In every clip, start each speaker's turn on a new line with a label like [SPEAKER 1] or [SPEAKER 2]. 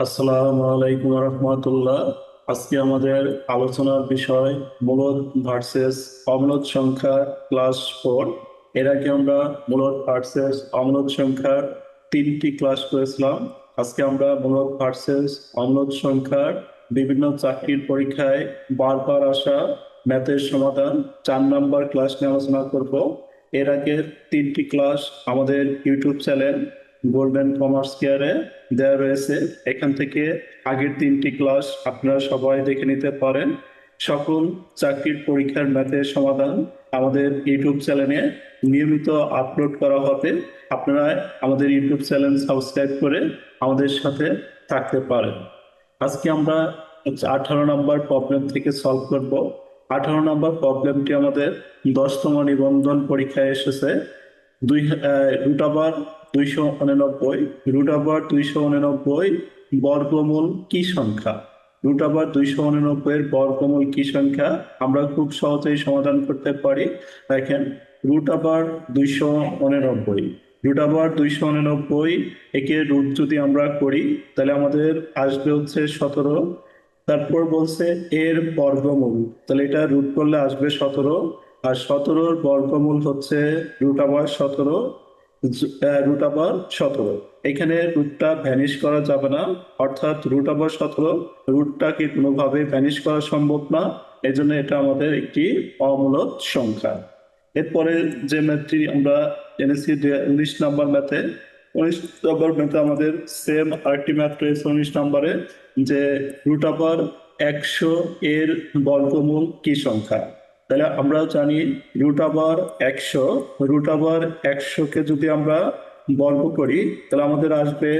[SPEAKER 1] আসসালামু আলাইকুম রহমতুল্লাহ। আজকে আমাদের আলোচনার বিষয় মূলদ ভার্সেস অম্লদ সংখ্যা ক্লাস ফোর। এর আগে আমরা মূলদ ভার্সেস অম্লদ সংখ্যার তিনটি ক্লাস করেছিলাম। আজকে আমরা মূলদ ভার্সেস অম্লদ সংখ্যার বিভিন্ন চাকরির পরীক্ষায় বারবার আসা ম্যাথের সমাধান চার নাম্বার ক্লাস নিয়ে আলোচনা করব। এর আগের তিনটি ক্লাস আমাদের ইউটিউব চ্যানেল গোল্ডেন কমার্স কেয়ারে দেওয়া রয়েছে। এখান থেকে আগের তিনটি ক্লাস আপনারা সবাই দেখে নিতে পারেন। সকল চাকরির পরীক্ষার ম্যাথের সমাধান আমাদের ইউটিউব চ্যানেলে নিয়মিত আপলোড করা হবে। আপনারা আমাদের ইউটিউব চ্যানেল সাবস্ক্রাইব করে আমাদের সাথে থাকতে পারেন। আজকে আমরা আঠারো নম্বর প্রবলেম থেকে সলভ করব। আঠারো নম্বর প্রবলেমটি আমাদের দশতম নিবন্ধন পরীক্ষায় এসেছে। দুই রুট আবার দুইশো উননব্বই রুট আবার দুইশো উননব্বই, বর্গমূল কি সংখ্যা? রুট আবার দুইশো উননব্বই এর বর্গমূল কি সংখ্যা? আমরা খুব সহজেই সমাধান করতে পারি। দেখেন রুট আবার দুইশো উননব্বই রুট আবার দুইশো উননব্বই একে রুট যদি আমরা করি, তাহলে আমাদের আসবে হচ্ছে সতেরো। তারপর বলছে এর বর্গমূল, তাহলে এটা রুট করলে আসবে সতেরো। আর সতেরোর বর্গমূল হচ্ছে রুট আবার সতেরো। রুট আবার সতেরো। এখানে রুটটা ভ্যানিশ করা যাবে না, অর্থাৎ রুট আবার সতেরো রুটটাকে কোনোভাবে ভ্যানিশ করা সম্ভব না, এজন্য এটা আমাদের একটি অমূলক সংখ্যা। এরপরে যে ম্যাথটি আমরা জেনেছি যে উনিশ নাম্বার ম্যাথে উনিশ নম্বর ম্যাথে আমাদের সেম আরেকটি ম্যাথ রয়েছে উনিশ নম্বরে, যে রুট আবার একশো এর বর্গমূল কি সংখ্যা? তাহলে আমরা জানি রুট আবার একশো রুট আবার একশোকে যদি আমরা বর্গ করি, তাহলে আমাদের আসবে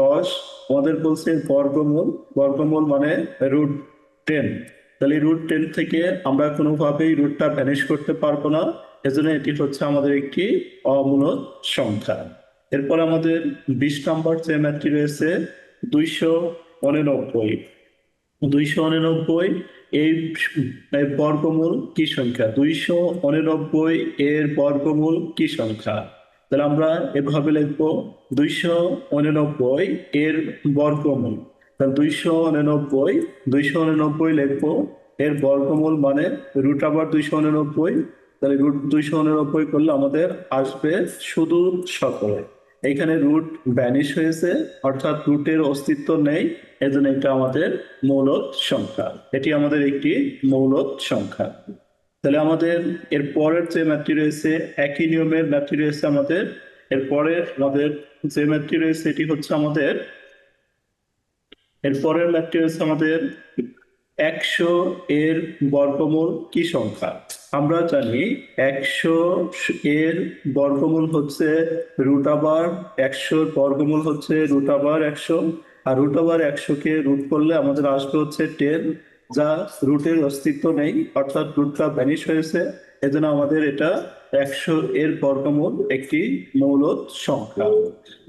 [SPEAKER 1] দশ। আমাদের বলছে বর্গমূল। বর্গমূল মানে রুট টেন তাহলে রুট টেন থেকে আমরা কোনোভাবেই রুটটা ভ্যানিশ করতে পারব না। এজন্য এটি হচ্ছে আমাদের একটি অমূলক সংখ্যা। এরপর আমাদের বিশ নম্বর যে ম্যাথটি রয়েছে, দুইশো উননব্বই। দুইশো উননব্বই এই বর্গমূল কি সংখ্যা? দুইশো উননব্বই এর বর্গমূল কি সংখ্যা? তাহলে আমরা এভাবে লিখব দুইশো উননব্বই এর বর্গমূল। তাহলে দুইশো উননব্বই দুইশো উননব্বই লিখব। এর বর্গমূল মানে রুট আবার দুইশো উননব্বই। তাহলে রুট দুইশো উননব্বই করলে আমাদের আসবে শুধু সতেরো এখানে রুট ব্যানিশ হয়েছে, অর্থাৎ রুটের অস্তিত্ব নেই, এজন্য এটা আমাদের মৌলক সংখ্যা। এটি আমাদের একটি মৌলক সংখ্যা। তাহলে আমাদের এর পরের যে ম্যাথটি রয়েছে, একই নিয়মের ম্যাথটি রয়েছে আমাদের। এর পরের আমাদের যে ম্যাথটি রয়েছে এটি হচ্ছে আমাদের এর পরের ম্যাথটি রয়েছে আমাদের একশো এর বর্গমূল কি সংখ্যা? আমরা জানি একশো এর বর্গমূল হচ্ছে রুট আবার একশোর বর্গমূল হচ্ছে রুট আবার একশো, আর রুট আবার একশোকে রুট করলে আমাদের আসবে হচ্ছে টেন যা রুটের অস্তিত্ব নেই, অর্থাৎ রুটটা ভ্যানিশ হয়েছে। এজন্য আমাদের এটা একশো এর বর্গমূল একটি মৌলত সংখ্যা।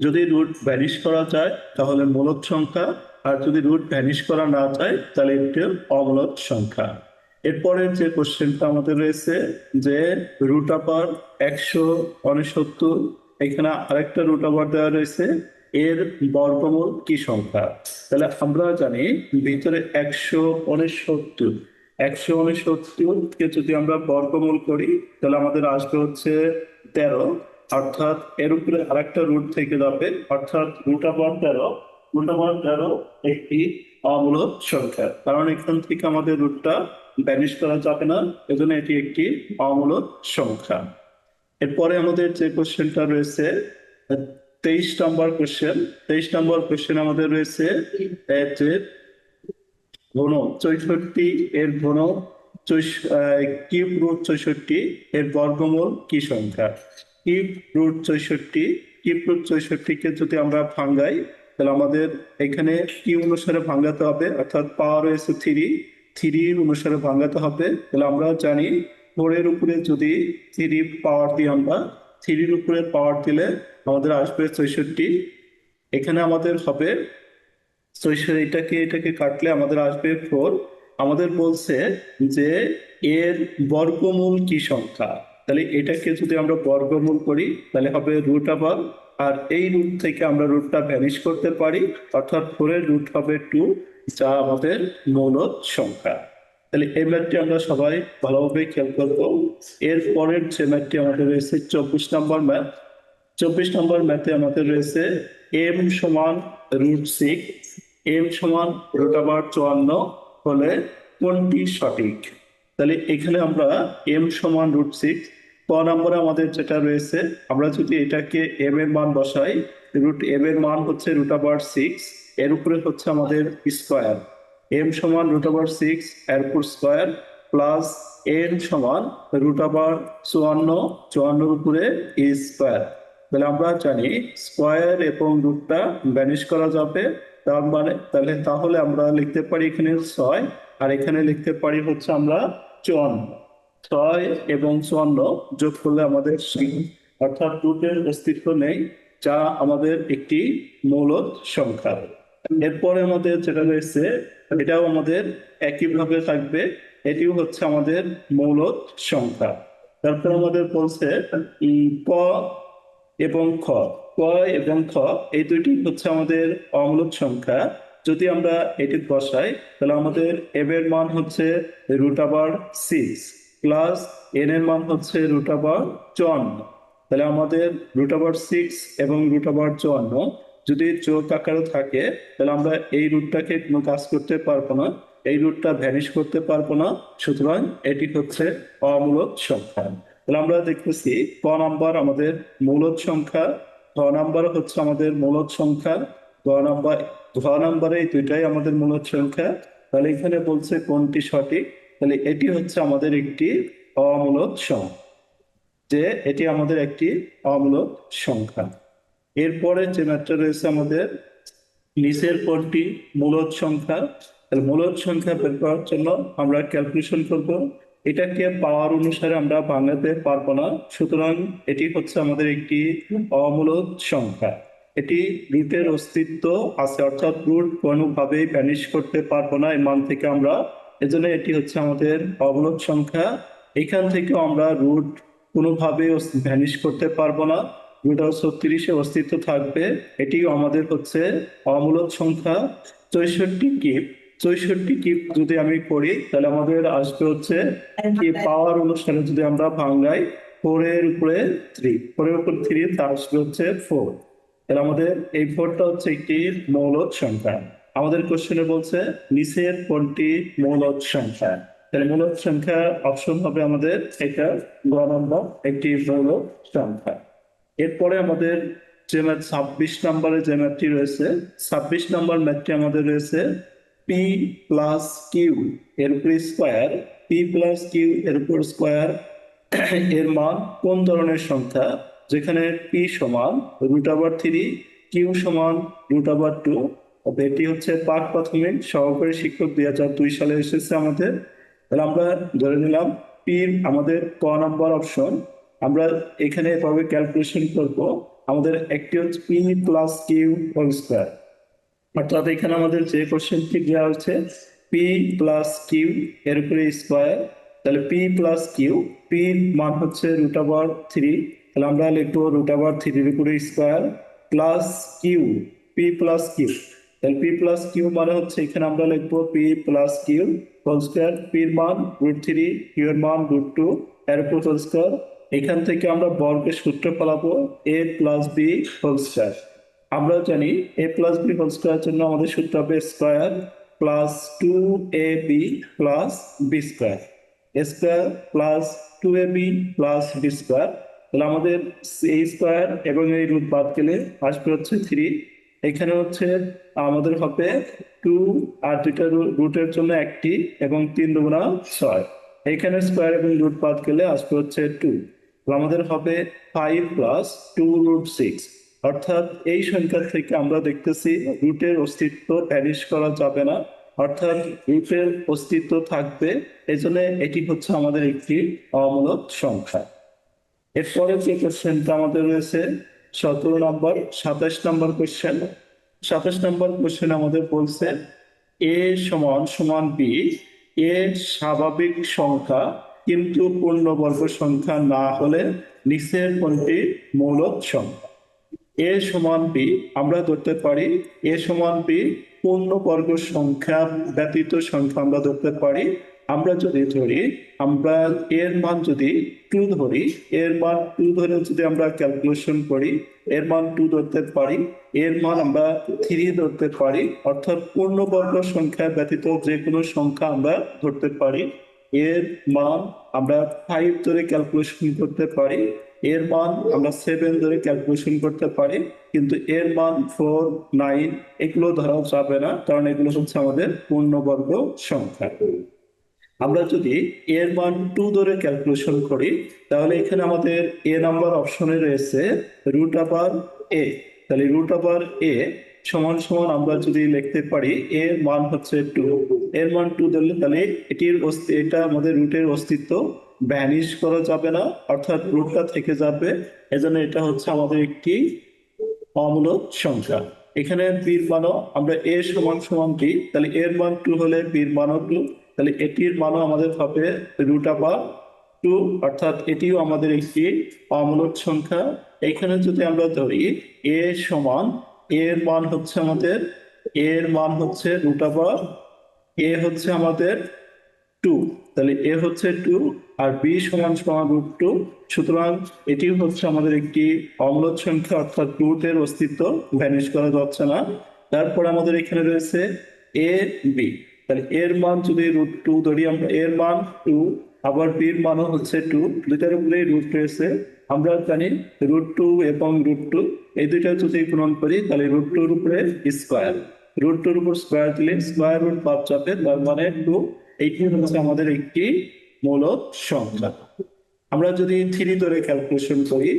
[SPEAKER 1] যদি রুট ভ্যানিশ করা যায়, তাহলে মূলত সংখ্যা, আর যদি রুট ভ্যানিশ করা না যায়, তাহলে একটি অমূলত সংখ্যা। এরপরের যে কোশ্চেনটা আমাদের রয়েছে যে রুট আবার একশো উনসত্তর, এখানে আরেকটা রুট আবার দেওয়া রয়েছে, এর বর্গমূল কি সংখ্যা? তাহলে আমরা জানি ভিতরে একশো উনসত্তর। একশো উনসত্তরকে যদি আমরা বর্গমূল করি, তাহলে আমাদের আসবে হচ্ছে তেরো। অর্থাৎ এর উপরে আরেকটা রুট থেকে যাবে, অর্থাৎ রুট আবার তেরো। রুট আবার তেরো একটি অমূলক সংখ্যা। কারণ এখান থেকে আমাদের রুটটা ব্যানিশ করা যাবে না। এজন্য এটি একটি অমূলক সংখ্যা। এরপরে আমাদের যে কোশ্চেনটা রয়েছে, তেইশ নম্বর কোশ্চেন। তেইশ নম্বর কোশ্চেন আমাদের রয়েছে ঘন চৌষট্টি এর ঘন কিউব রুট চৌষট্টি এর বর্গমূল কি সংখ্যা? কিউব রুট চৌষট্টি, কিউব রুট চৌষট্টিকে যদি আমরা ভাঙ্গাই তাহলে আমাদের এখানে কি অনুসারে ভাঙ্গাতে হবে, অর্থাৎ পাওয়ার রয়েছে থ্রি। থ্রি অনুসারে ভাঙাতে হবে, তাহলে আমরা জানি ফোরের উপরে যদি থ্রি পাওয়ার দিই আমরা থ্রির উপরে পাওয়ার দিলে আমাদের আসবে চৌষট্টি এখানে আমাদের হবে চৌষট্টি এটাকে এটাকে কাটলে আমাদের আসবে ফোর আমাদের বলছে যে এর বর্গমূল কি সংখ্যা? তাহলে এটাকে যদি আমরা বর্গমূল করি, তাহলে হবে রুট আবার আর এই রুট থেকে আমরা রুটটা ভ্যানিশ করতে পারি, অর্থাৎ ফোরের রুট হবে টু যা আমাদের মৌলদ সংখ্যা। তাহলে এই ম্যাথটি আমরা সবাই ভালোভাবে খেয়াল করব। এর পরের যে ম্যাথটি আমাদের রয়েছে, চব্বিশ নম্বর ম্যাথ চব্বিশ নম্বর ম্যাথে আমাদের রয়েছে এম সমান রুট সিক্স। এম সমান রুট আবার চুয়ান্ন হলে কোনটি সঠিক? তাহলে এখানে আমরা এম সমান রুট সিক্স। ক নম্বরে আমাদের যেটা রয়েছে, আমরা যদি এটাকে এম এর মান বসাই, রুট এম এর মান হচ্ছে রুট আবার সিক্স। এর উপরে হচ্ছে আমাদের স্কোয়ার এম সমান রুট আবার সিক্স এর উপর স্কোয়ার প্লাস এন সমান রুট আবার চুয়ান্ন, চুয়ান্নর উপরে এ স্কোয়ার তাহলে আমরা জানি স্কোয়ার এবং রুটটা ব্যানিশ করা যাবে। তার মানে তাহলে তাহলে আমরা লিখতে পারি এখানে ছয়, আর এখানে লিখতে পারি হচ্ছে আমরা চুয়ান্ন। ছয় এবং চুয়ান্ন যোগ করলে আমাদের অর্থাৎ রুটের অস্তিত্ব নেই, যা আমাদের একটি মৌলদ সংখ্যা। এরপরে আমাদের যেটা রয়েছে এটাও আমাদের একইভাবে থাকবে। এটিও হচ্ছে আমাদের মৌলদ সংখ্যা। তারপর আমাদের বলছে ক এবং খ। ক এবং খ, এই দুইটি হচ্ছে আমাদের অমূলক সংখ্যা। যদি আমরা এটি বসাই, তাহলে আমাদের এম এর মান হচ্ছে রুট আবার সিক্স, প্লাস এন এর মান হচ্ছে রুট আবার চুয়ান্ন। তাহলে আমাদের রুট আবার সিক্স এবং রুট আবার চুয়ান্ন যদি যোগ আকারে থাকে, তাহলে আমরা এই রুটটাকে কোনো কাজ করতে পারব না। এই রুটটা ভ্যানিশ করতে পারব না। সুতরাং এটি হচ্ছে অমূলক সংখ্যা। তাহলে আমরা দেখতেছি ক নাম্বার আমাদের মূলদ সংখ্যা ঘ নাম্বার হচ্ছে আমাদের মূলদ সংখ্যা গ নাম্বার ঘ নাম্বারে এই দুইটাই আমাদের মূলদ সংখ্যা। তাহলে এখানে বলছে কোনটি সঠিক? তাহলে এটি হচ্ছে আমাদের একটি অমূলদ সংখ্যা, যে এটি আমাদের একটি অমূলদ সংখ্যা। এরপরে যে ম্যাথটা রয়েছে আমাদের, নিচের কোনটি? মূলদ সংখ্যা। তাহলে মূলদ সংখ্যা বের করার জন্য আমরা ক্যালকুলেশন করব। এটাকে পাওয়ার অনুসারে আমরা ভাঙাতে পারব না। সুতরাং এটি হচ্ছে আমাদের একটি অমূলদ সংখ্যা। এটি রুটের অস্তিত্ব আছে, অর্থাৎ রুট কোনোভাবেই ভ্যানিশ করতে পারব না এই মান থেকে আমরা। এজন্য এটি হচ্ছে আমাদের অমূলদ সংখ্যা। এখান থেকে আমরা রুট কোনোভাবে ভ্যানিশ করতে পারব না। রুট ছত্রিশে অস্তিত্ব থাকবে। এটি আমাদের হচ্ছে অমূলক সংখ্যা। চৌষট্টি কিপ। চৌষট্টি কিপ যদি আমি করি তাহলে আমাদের আসবে হচ্ছে কি পাওয়ার অনুষ্ঠানে যদি আমরা ভাঙাই ফোর এর উপরে থ্রি ফোর এর উপর থ্রি তা আসবে হচ্ছে ফোর তাহলে আমাদের এই ফোরটা হচ্ছে একটি মৌলক সংখ্যা। আমাদের কোশ্চেনে বলছে নিচের কোনটি মৌলক সংখ্যা? তাহলে মৌলক সংখ্যা অপশন হবে আমাদের এটা গ নম্বর একটি মৌলক সংখ্যা। এরপরে আমাদের যে ম্যাথ ছাব্বিশ নম্বরে যে ম্যাথটি রয়েছে, ছাব্বিশ নম্বর ম্যাথটি আমাদের রয়েছে পি প্লাস কিউ এর উপর স্কোয়ার পি প্লাস কিউ এর উপর স্কোয়ার এর মান কোন ধরনের সংখ্যা? যেখানে পি সমান রুট আবার থ্রি কিউ সমান রুট আবার টু এটি হচ্ছে পাক প্রাথমিক সহকারী শিক্ষক দুই হাজার দুই সালে এসেছে আমাদের। তাহলে আমরা ধরে নিলাম পি আমাদের ক নাম্বার অপশন আমরা এখানে এভাবে ক্যালকুলেশন করব। আমাদের একটি হচ্ছে P plus Q whole square অর্থাৎ এখানে আমাদের যে কোশ্চেনটি দেওয়া হচ্ছে পি প্লাস কিউ এর উপরে স্কোয়ার তাহলে পি প্লাস কিউ পি মান হচ্ছে রুট আবার থ্রি তাহলে আমরা লিখব রুট আবার থ্রির উপরে square plus Q P plus Q তাহলে পি প্লাস কিউ মানে হচ্ছে এখানে আমরা লিখব P plus Q whole square পির মান রুট থ্রি কিউ এর মান রুট টু এর উপর হোল স্কোয়ার এখান থেকে আমরা বর্গের সূত্র পালাবো A plus B whole square আমরা জানি A plus B whole square জন্য আমাদের সূত্র হবে square plus two A B plus B square square plus two A B plus B square তাহলে আমাদের এই স্কোয়ার এবং এই রুট বাদ গেলে আসবে হচ্ছে থ্রি এখানে হচ্ছে আমাদের হবে টু আর দুইটা রুটের জন্য একটি এবং তিন দুগুণা ছয়। এখানে স্কোয়ার এবং রুট বাদ গেলে আসবে হচ্ছে টু আমাদের হবে five plus two root six অর্থাৎ এই সংখ্যা থেকে আমরা দেখতেছি রুটের অস্তিত্ব ভ্যানিশ করা যাবে না। অর্থাৎ রুটের অস্তিত্ব থাকবে এই জন্য এটি হচ্ছে আমাদের একটি অমূলক সংখ্যা। এরপরে যে কোশ্চেনটা আমাদের রয়েছে, সতেরো নম্বর, সাতাশ নম্বর কোশ্চেন। সাতাশ নম্বর কোশ্চেন আমাদের বলছে এ সমান সমান বি এর স্বাভাবিক সংখ্যা কিন্তু পূর্ণবর্গ সংখ্যা না হলে নিচের কোনটি মৌলক সংখ্যা? এ সমান বি, আমরা ধরতে পারি এ সমান বি, পূর্ণবর্গ সংখ্যা ব্যতীত সংখ্যা আমরা ধরতে পারি। আমরা যদি ধরি, আমরা এর মান যদি টু ধরি, এর মান টু ধরে যদি আমরা ক্যালকুলেশন করি, এর মান টু ধরতে পারি, এর মান আমরা থ্রি ধরতে পারি, অর্থাৎ পূর্ণবর্গ সংখ্যা ব্যতীত যে কোনো সংখ্যা আমরা ধরতে পারি। এর মান আমরা ফাইভ ধরে ক্যালকুলেশন করতে পারি, এর মান আমরা সেভেন ধরে ক্যালকুলেশন করতে পারি, কিন্তু এর মান ফোর নাইন এগুলো ধরা যাবে না, কারণ এগুলো হচ্ছে আমাদের পূর্ণবর্গ সংখ্যা। আমরা যদি এর মান টু ধরে ক্যালকুলেশন করি, তাহলে এখানে আমাদের এ নাম্বার অপশনে রয়েছে রুট আবার এ তাহলে রুট আবার এ সমান সমান আমরা যদি লিখতে পারি এর মান হচ্ছে টু এর মান টু ধরলে তাহলে এটির এটা আমাদের রুটের অস্তিত্ব। ভ্যানিশ করা যাবে না, অর্থাৎ রুটটা থেকে যাবে। এজন্য এটা হচ্ছে আমাদের একটি অমূলক সংখ্যা। এখানে বীর মানও আমরা এ সমান সমান বি তাহলে এর মান টু হলে বীর মানও টু তাহলে এটির মানও আমাদের হবে রুট আবার টু অর্থাৎ এটিও আমাদের একটি অমূলক সংখ্যা। এখানে যদি আমরা ধরি এ সমান এর মান হচ্ছে আমাদের, এর মান হচ্ছে রুট আবার এ হচ্ছে আমাদের টু তাহলে এ হচ্ছে টু আর বি সমান সমান রুট টু সুতরাং এটি হচ্ছে আমাদের একটি অম্লত সংখ্যা, অর্থাৎ রুটের অস্তিত্ব ভ্যানিশ করা যাচ্ছে না। তারপর আমাদের এখানে রয়েছে এ বি তাহলে এর মান যদি রুট টু ধরি আমরা, এর মান টু আবার বির মানও হচ্ছে টু দুইটার উপরেই রুট রয়েছে। আমরা জানি রুট টু এবং রুট টু এই দুইটা যদি গুণন করি, তাহলে রুট টুর উপরে স্কোয়ার রুট টুর উপর স্কোয়ার দিলে স্কোয়ার রুট পাওয়া যাবে, তার মানে টু এইটি হচ্ছে আমাদের একটি মূলক সংখ্যা। আমরা যদি থ্রি ধরে ক্যালকুলেশন করি,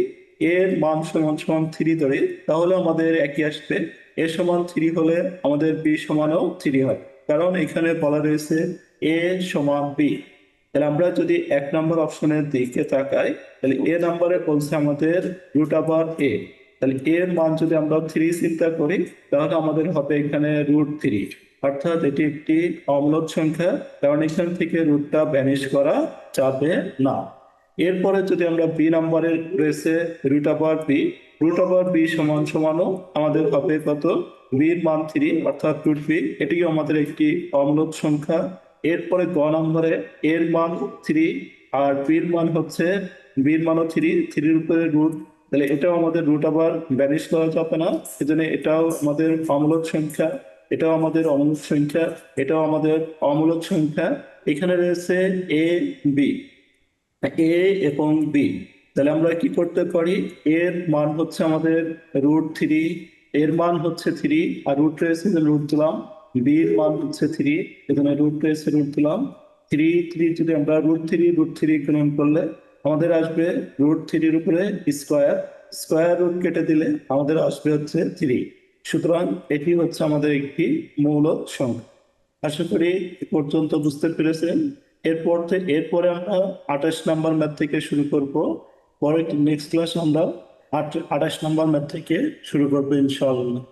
[SPEAKER 1] এর মান সমান সমান থ্রি ধরে, তাহলে আমাদের একই আসবে। এ সমান থ্রি হলে আমাদের বি সমানও থ্রি হয়। কারণ এখানে বলা রয়েছে এ সমান বি। তাহলে আমরা যদি এক নম্বর অপশনের দিকে তাকাই, তাহলে এ নাম্বারে বলছে আমাদের রুট আবার এ তাহলে এর মান যদি আমরা থ্রি চিন্তা করি, তাহলে আমাদের হবে এখানে রুট থ্রি অর্থাৎ এটি একটি অম্লত সংখ্যা, কারণ এখান থেকে রুটটা ব্যানিশ করা যাবে না। এরপরে যদি আমরা বি নাম্বারের রয়েছে রুট আবার বি রুট আবার বি সমান সমানও আমাদের হবে কত? বির মান থ্রি অর্থাৎ রুট বি এটিও আমাদের একটি অম্লত সংখ্যা। এরপরে গ নম্বরে এর মান থ্রি আর বির মান হচ্ছে বির মানও থ্রি থ্রির উপরে রুট তাহলে এটাও আমাদের রুট আবার ব্যানিশ করা যাবে না। সেজন্য এটাও আমাদের অমূলক সংখ্যা, এটাও আমাদের অমূলক সংখ্যা, এটাও আমাদের অমূলক সংখ্যা। এখানে রয়েছে এ বি এ এবং বি তাহলে আমরা কি করতে পারি? এর মান হচ্ছে আমাদের রুট থ্রি এর মান হচ্ছে থ্রি আর রুট রয়েছে রুট দিলাম। বির মান হচ্ছে থ্রি এখানে রুট রয়েছে রুট দিলাম থ্রি থ্রি যদি আমরা রুট থ্রি রুট থ্রি গুণন করলে আমাদের আসবে রুট থ্রির উপরে স্কোয়ার স্কোয়ার রুট কেটে দিলে আমাদের আসবে হচ্ছে থ্রি সুতরাং এটি হচ্ছে আমাদের একটি মৌলক সংখ্যা। আশা করি পর্যন্ত বুঝতে পেরেছেন। এরপর থেকে এরপরে আমরা আঠাশ নাম্বার ম্যাথ থেকে শুরু করব। পরে নেক্সট ক্লাস আমরা আঠাশ নাম্বার ম্যাথ থেকে শুরু করব ইনশাআল্লাহ।